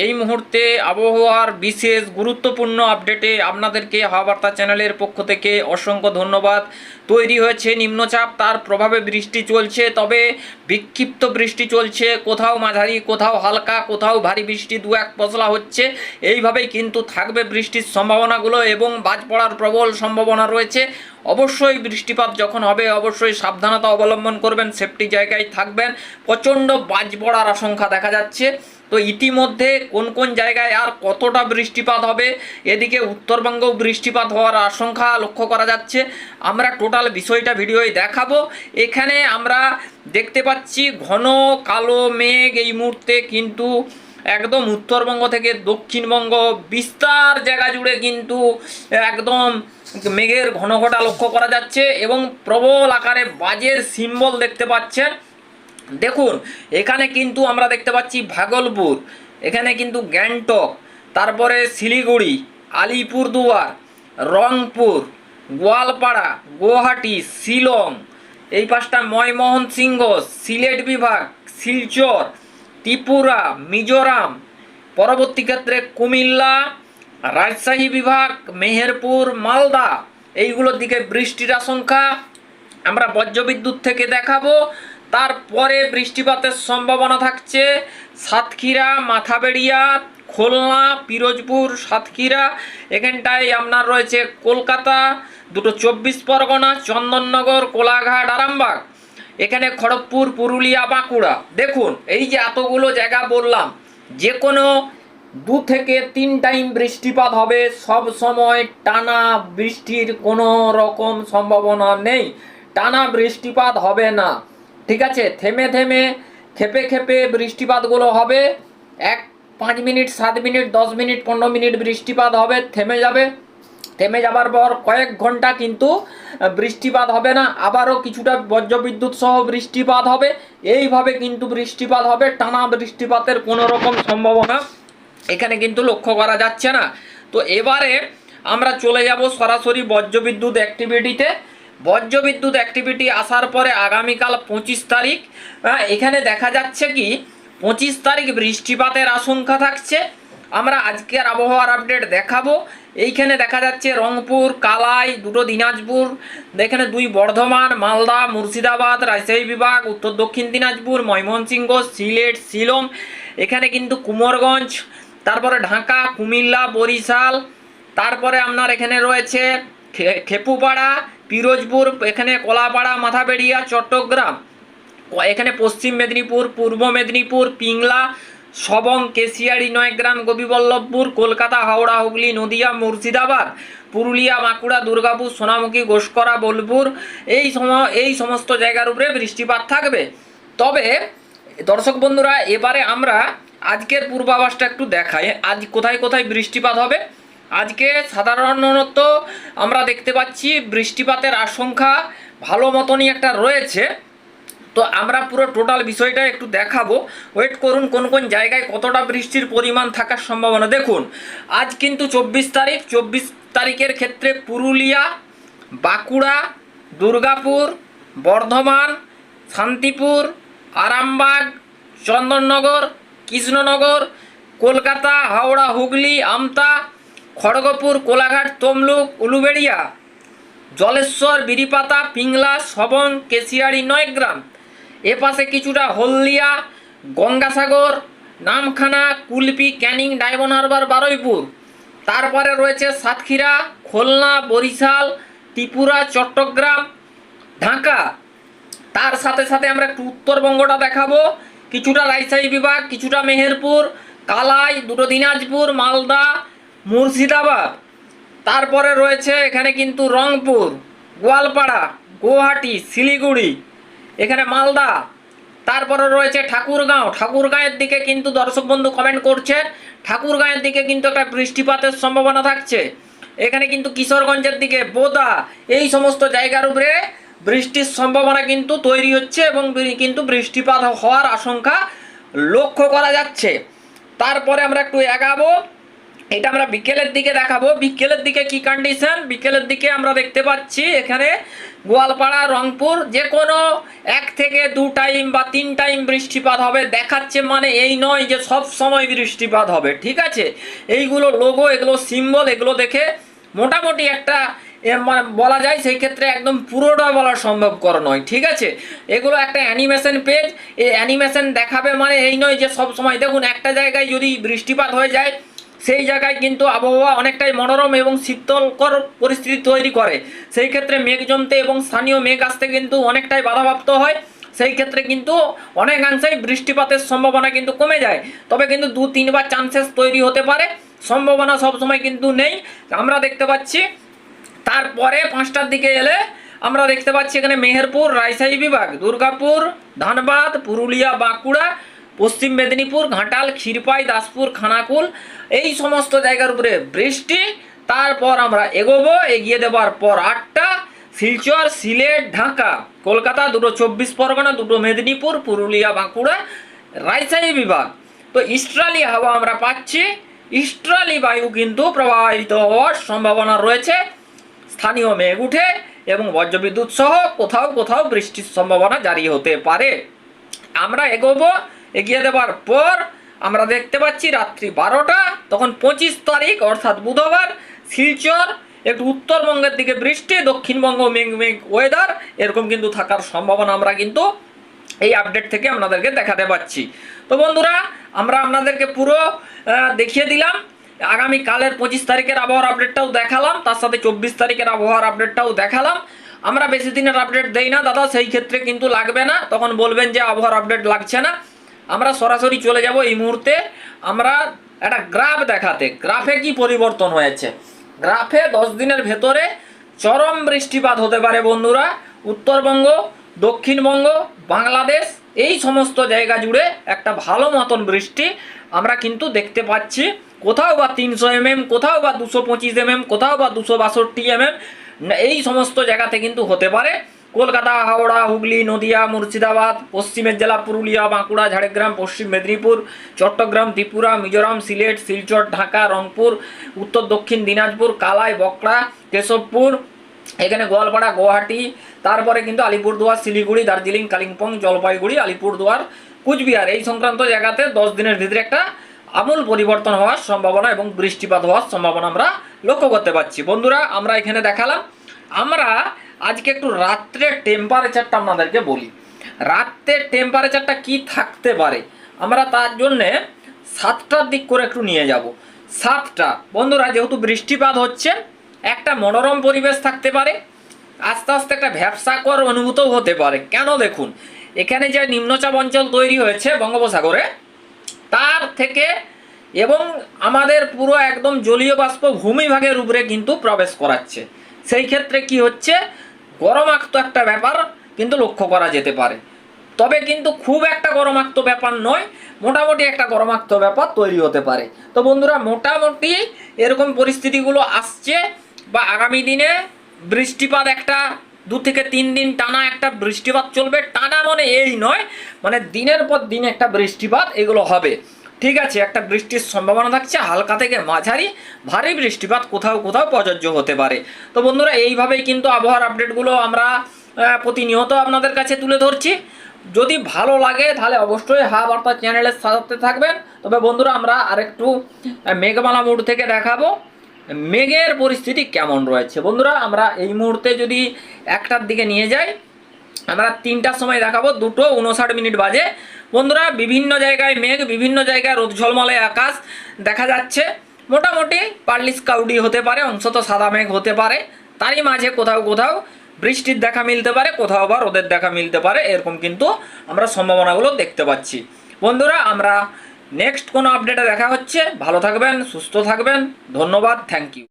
এই মুহূর্তে আবহাওয়ার বিশেষ গুরুত্বপূর্ণ আপডেটে আপনাদেরকে হাওয়াবার্তা চ্যানেলের পক্ষ থেকে অসংখ্য ধন্যবাদ। তৈরি হয়েছে নিম্নচাপ, তার প্রভাবে বৃষ্টি চলছে, তবে বিক্ষিপ্ত বৃষ্টি চলছে। কোথাও মাঝারি, কোথাও হালকা, কোথাও ভারী বৃষ্টি দু এক পশলা হচ্ছে। এইভাবেই কিন্তু থাকবে বৃষ্টির সম্ভাবনাগুলো এবং বাজ পড়ার প্রবল সম্ভাবনা রয়েছে। অবশ্যই বৃষ্টিপাত যখন হবে, অবশ্যই সাবধানতা অবলম্বন করবেন, সেফটি জায়গায় থাকবেন। প্রচণ্ড বাজ পড়ার আশঙ্কা দেখা যাচ্ছে। তো ইতিমধ্যে কোন কোন জায়গায় আর কতটা বৃষ্টিপাত হবে? এদিকে উত্তরবঙ্গ বৃষ্টিপাত হওয়ার আশঙ্কা লক্ষ্য করা যাচ্ছে। আমরা টোটাল বিষয়টা ভিডিওয় দেখাবো। এখানে আমরা দেখতে পাচ্ছি ঘন কালো মেঘ এই মুহূর্তে কিন্তু একদম উত্তরবঙ্গ থেকে দক্ষিণবঙ্গ বিস্তার জায়গা জুড়ে কিন্তু একদম মেঘের ঘনঘটা লক্ষ্য করা যাচ্ছে এবং প্রবল আকারে বাজের সিম্বল দেখতে পাচ্ছেন। দেখুন, এখানে কিন্তু আমরা দেখতে পাচ্ছি ভাগলপুর, এখানে কিন্তু গ্যাংটক, তারপরে শিলিগুড়ি, আলিপুরদুয়ার, রংপুর, গোয়ালপাড়া, গুয়াহাটি, শিলং, এই পাঁচটা ময়মোহন সিংহ সিলেট বিভাগ, শিলচর, ত্রিপুরা, মিজোরাম, পরবর্তী ক্ষেত্রে কুমিল্লা, রাজশাহী বিভাগ, মেহেরপুর, মালদা, এইগুলোর দিকে বৃষ্টির আশঙ্কা। আমরা বজ্রবিদ্যুৎ থেকে দেখাবো। তারপরে বৃষ্টিপাতের সম্ভাবনা থাকছে। সাতক্ষীরা, মাথাবেড়িয়া, খুলনা, পিরোজপুর, সাতক্ষীরা, এখানটায় আপনার রয়েছে কলকাতা, দুটো চব্বিশ পরগনা, চন্দননগর, কোলাঘাট, আরামবাগ। এখানে খড়গপুর, পুরুলিয়া, বাঁকুড়া। দেখুন, এই যে এতগুলো জায়গা বললাম যে কোনো দু থেকে তিন টাইম বৃষ্টিপাত হবে, সব সময় টানা বৃষ্টির কোনো রকম সম্ভাবনা নেই। টানা বৃষ্টিপাত হবে না। ঠিক আছে, থেমে থেমে খেপে খেপে বৃষ্টিপাতগুলো হবে। এক, পাঁচ মিনিট, সাত মিনিট, দশ মিনিট, পনেরো মিনিট বৃষ্টিপাত হবে, থেমে যাবে। থেমে যাবার পর কয়েক ঘণ্টা কিন্তু বৃষ্টিপাত হবে না, আবারও কিছুটা বজ্রবিদ্যুৎ সহ বৃষ্টিপাত হবে। এইভাবে কিন্তু বৃষ্টিপাত হবে, টানা বৃষ্টিপাতের কোনো রকম সম্ভাবনা এখানে কিন্তু লক্ষ্য করা যাচ্ছে না। তো এবারে আমরা চলে যাব সরাসরি বজ্রবিদ্যুৎ অ্যাক্টিভিটিতে বজ্রবিদ্যুৎ অ্যাক্টিভিটি আসার পরে আগামীকাল পঁচিশ তারিখ আহ, এখানে দেখা যাচ্ছে কি পঁচিশ তারিখ বৃষ্টিপাতের আশঙ্কা থাকছে। আমরা আজকের আবহাওয়ার আপডেট দেখাবো। এইখানে দেখা যাচ্ছে রংপুর কালাই দুটো দিনাজপুর এখানে দুই বর্ধমান মালদা মুর্শিদাবাদ রাজশাহী বিভাগ উত্তর দক্ষিণ দিনাজপুর ময়মনসিংহ সিলেট শিলং এখানে কিন্তু কুমোরগঞ্জ তারপরে ঢাকা কুমিল্লা বরিশাল তারপরে আপনার এখানে রয়েছে খেপুপাড়া পিরোজপুর, এখানে কলাপাড়া, মাথাবেড়িয়া, চট্টগ্রাম, এখানে পশ্চিম মেদিনীপুর, পূর্ব মেদিনীপুর, পিংলা, সবং, কেশিয়ারি, নয়গ্রাম, গোপীবল্লভপুর, কলকাতা, হাওড়া, হুগলি, নদিয়া, মুর্শিদাবাদ, পুরুলিয়া, বাঁকুড়া, দুর্গাপুর, সোনামুখী, ঘোষকরা, বোলপুর, এই সম, এই সমস্ত জায়গার উপরে বৃষ্টিপাত থাকবে। তবে দর্শক বন্ধুরা, এবারে আমরা আজকের পূর্বাভাসটা একটু দেখাই। আজ কোথায় কোথায় বৃষ্টিপাত হবে? আজকে সাধারণত আমরা দেখতে পাচ্ছি বৃষ্টিপাতের আশঙ্কা ভালো মতনই একটা রয়েছে। তো আমরা পুরো টোটাল বিষয়টা একটু দেখাবো। ওয়েট করুন, কোন কোন জায়গায় কতটা বৃষ্টির পরিমাণ থাকার সম্ভাবনা। দেখুন, আজ কিন্তু চব্বিশ তারিখ। চব্বিশ তারিখের ক্ষেত্রে পুরুলিয়া, বাঁকুড়া, দুর্গাপুর, বর্ধমান, শান্তিপুর, আরামবাগ, চন্দননগর, কৃষ্ণনগর, কলকাতা, হাওড়া, হুগলি, আমতা খড়গপুর, কোলাঘাট, তমলুক, উলুবেড়িয়া, জলেশ্বর, বিরিপাতা, পিংলা, সবং, কেশিয়াড়ি, নয়গ্রাম। এ পাশে কিছুটা Haldia, Gangasagar, Namkhana, Kulpi, Canning, Diamond Harbour, Baruipur. তারপরে রয়েছে সাতক্ষীরা, খুলনা, বরিশাল, ত্রিপুরা, চট্টগ্রাম, ঢাকা। তার সাথে সাথে আমরা একটু উত্তরবঙ্গটা দেখাবো। কিছুটা রাজশাহী বিভাগ, কিছুটা মেহেরপুর, কালাই, দুটো দিনাজপুর, মালদা মুর্শিদাবাদ। তারপরে রয়েছে এখানে কিন্তু রংপুর, গোয়ালপাড়া, গুয়াহাটি, শিলিগুড়ি, এখানে মালদা। তারপরে রয়েছে ঠাকুরগাঁও। ঠাকুরগাঁয়ের দিকে কিন্তু দর্শক বন্ধু কমেন্ট করছে। ঠাকুরগাঁয়ের দিকে কিন্তু একটা বৃষ্টিপাতের সম্ভাবনা থাকছে। এখানে কিন্তু কিশোরগঞ্জের দিকে বোদা, এই সমস্ত জায়গার উপরে বৃষ্টির সম্ভাবনা কিন্তু তৈরি হচ্ছে এবং কিন্তু বৃষ্টিপাত হওয়ার আশঙ্কা লক্ষ্য করা যাচ্ছে। তারপরে আমরা একটু এগাবো। এটা আমরা বিকেলের দিকে দেখাবো। বিকেলের দিকে কি কন্ডিশন বিকেলের দিকে আমরা দেখতে পাচ্ছি এখানে গোয়ালপাড়া, রংপুর যে কোনো এক থেকে দু টাইম বা তিন টাইম বৃষ্টিপাত হবে। দেখাচ্ছে মানে এই নয় যে সব সময় বৃষ্টিপাত হবে, ঠিক আছে? এইগুলো লোগো এগুলো সিম্বল এগুলো দেখে মোটামুটি একটা মানে বলা যায় সেই ক্ষেত্রে একদম পুরোটা বলা সম্ভবকর নয়, ঠিক আছে? এগুলো একটা অ্যানিমেশন পেজ এই অ্যানিমেশন দেখাবে মানে এই নয় যে সব সময় দেখুন, একটা জায়গায় যদি বৃষ্টিপাত হয়ে যায় সেই জায়গায় কিন্তু আবহাওয়া অনেকটাই মনোরম এবং শীতলকর পরিস্থিতি তৈরি করে। সেই ক্ষেত্রে মেঘ জমতে এবং স্থানীয় মেঘ আসতে কিন্তু অনেকটাই বাধাপ্রাপ্ত হয়। সেই ক্ষেত্রে কিন্তু অনেকাংশেই বৃষ্টিপাতের সম্ভাবনা কিন্তু কমে যায়। তবে কিন্তু দু, তিনবার চান্সেস তৈরি হতে পারে। সম্ভাবনা সবসময় কিন্তু নেই। আমরা দেখতে পাচ্ছি, তারপরে পাঁচটার দিকে এলে আমরা দেখতে পাচ্ছি এখানে মেহেরপুর, রাজশাহী বিভাগ, দুর্গাপুর, ধানবাদ, পুরুলিয়া, বাঁকুড়া পশ্চিম মেদিনীপুর, ঘাটাল, ক্ষীরপাই, দাসপুর, খানাকুল, এই সমস্ত জায়গার উপরে বৃষ্টি। তারপর আমরা এগোবো, এগিয়ে দেওয়ার পর আটটা, শিলচর, সিলেট, ঢাকা, কলকাতা, দুটো চব্বিশ পরগনা, দুটো মেদিনীপুর, পুরুলিয়া, বাঁকুড়া, রাজশাহী বিভাগ। তো ইস্ট্রালি হাওয়া আমরা পাচ্ছি। ইস্ট্রালি বায়ু কিন্তু প্রবাহিত হওয়ার সম্ভাবনা রয়েছে। স্থানীয় মেঘ উঠে এবং বজ্রবিদ্যুৎ সহ কোথাও কোথাও বৃষ্টির সম্ভাবনা জারি হতে পারে। আমরা এগোবো এগিয়ে দেওয়ার পর আমরা দেখতে পাচ্ছি রাত্রি বারোটা, তখন পঁচিশ তারিখ, অর্থাৎ বুধবার, শিলচর, একটু উত্তরবঙ্গের দিকে বৃষ্টি, দক্ষিণবঙ্গ মেঘ মেঘ ওয়েদার এরকম কিন্তু থাকার সম্ভাবনা আমরা কিন্তু এই আপডেট থেকে আপনাদেরকে দেখাতে পাচ্ছি। তো বন্ধুরা, আমরা আপনাদেরকে পুরো দেখিয়ে দিলাম। আগামী কালের পঁচিশ তারিখের আবহাওয়ার আপডেটটাও দেখালাম, তার সাথে চব্বিশ তারিখের আবহাওয়ার আপডেটটাও দেখালাম। আমরা বেশি দিনের আপডেট দেই না, দাদা, সেই ক্ষেত্রে কিন্তু লাগবে না। তখন বলবেন যে আবহাওয়ার আপডেট লাগছে না। আমরা সরাসরি চলে যাব এই মুহূর্তে। আমরা একটা গ্রাফ দেখাতে। গ্রাফে কি পরিবর্তন হয়েছে? গ্রাফে দশ দিনের ভেতরে চরম বৃষ্টিপাত হতে পারে বন্ধুরা। উত্তরবঙ্গ, দক্ষিণবঙ্গ, বাংলাদেশ, এই সমস্ত জায়গা জুড়ে একটা ভালো মতন বৃষ্টি আমরা কিন্তু দেখতে পাচ্ছি। কোথাও বা তিনশো এমএম, কোথাও বা দুশো পঁচিশ এমএম, কোথাও বা দুশো বাষট্টি এমএম, এই সমস্ত জায়গাতে কিন্তু হতে পারে। কলকাতা, হাওড়া, হুগলি, নদিয়া, মুর্শিদাবাদ, পশ্চিমের জেলা পুরুলিয়া, বাঁকুড়া, ঝাড়গ্রাম, পশ্চিম মেদিনীপুর, চট্টগ্রাম, ত্রিপুরা, মিজোরাম, সিলেট, শিলচর, ঢাকা, রংপুর, উত্তর, দক্ষিণ দিনাজপুর, কালাই বকড়া কেশবপুর, এখানে গোয়ালপাড়া, গুয়াহাটি, তারপরে কিন্তু আলিপুরদুয়ার, শিলিগুড়ি, দার্জিলিং, কালিম্পং, জলপাইগুড়ি, আলিপুরদুয়ার, কুচবিহার। এই সংক্রান্ত জায়গাতে দশ দিনের ভিতরে একটা আমূল পরিবর্তন হওয়ার সম্ভাবনা এবং বৃষ্টিপাত হওয়ার সম্ভাবনা আমরা লক্ষ্য করতে পারছি। বন্ধুরা, আমরা এখানে দেখালাম, আমরা আজকে একটু রাত্রের টেম্পারেচারটা আপনাদেরকে বলি। রাত্রের টেম্পারেচারটা কি থাকতে পারে? আমরা তার জন্যে সাতটার দিক করে একটু নিয়ে যাব। সাতটা। বন্ধুরা, যেহেতু বৃষ্টিপাত হচ্ছে, একটা মনোরম পরিবেশ থাকতে পারে, আস্তে আস্তে একটা ভ্যাবসাকর অনুভূতও হতে পারে। কেন দেখুন, এখানে যে নিম্নচাপ অঞ্চল তৈরি হয়েছে বঙ্গোপসাগরে, তার থেকে এবং আমাদের পুরো একদম জলীয় বাষ্প ভূমিভাগের উপরে কিন্তু প্রবেশ করাচ্ছে। সেই ক্ষেত্রে কি হচ্ছে গরমাক্ত একটা ব্যাপার কিন্তু লক্ষ্য করা যেতে পারে। তবে কিন্তু খুব একটা গরমাক্ত ব্যাপার নয়, মোটামুটি একটা গরমাক্ত ব্যাপার তৈরি হতে পারে। তো বন্ধুরা, মোটামুটি এরকম পরিস্থিতিগুলো আসছে বা আগামী দিনে বৃষ্টিপাত একটা, দু থেকে তিন দিন টানা একটা বৃষ্টিপাত চলবে। টানা মানে এই নয় মানে দিনের পর দিন একটা বৃষ্টিপাত এগুলো হবে। ঠিক আছে, একটা বৃষ্টির সম্ভাবনা থাকছে, হালকা থেকে মাঝারি, ভারী বৃষ্টিপাত কোথাও কোথাও প্রযোজ্য হতে পারে। তো বন্ধুরা, এইভাবেই কিন্তু আবহাওয়ার আপডেটগুলো আমরা প্রতিনিয়ত আপনাদের কাছে তুলে ধরছি। যদি ভালো লাগে, তাহলে অবশ্যই হা বার্তা চ্যানেলের সাথে থাকবেন। তবে বন্ধুরা, আমরা আরেকটু মেঘমালা মোড় থেকে দেখাবো, মেঘের পরিস্থিতি কেমন রয়েছে। বন্ধুরা, আমরা এই মুহূর্তে যদি একটার দিকে নিয়ে যাই, আমরা তিনটার সময় দেখাবো, দুটো উনষাট মিনিট বাজে। বন্ধুরা, বিভিন্ন জায়গায় মেঘ, বিভিন্ন জায়গায় রোদ ঝলমলে আকাশ। দেখা যাচ্ছে, মোটামুটি পার্লিস কাউডি হতে পারে, অংশত সাদা মেঘ হতে পারে। তারই মাঝে কোথাও কোথাও বৃষ্টির দেখা মিলতে পারে, কোথাও বা রোদের দেখা মিলতে পারে, এরকম কিন্তু আমরা সম্ভাবনাগুলো দেখতে পাচ্ছি। বন্ধুরা, আমরা নেক্সট কোনো আপডেটে দেখা হচ্ছে। ভালো থাকবেন, সুস্থ থাকবেন। ধন্যবাদ থ্যাংক ইউ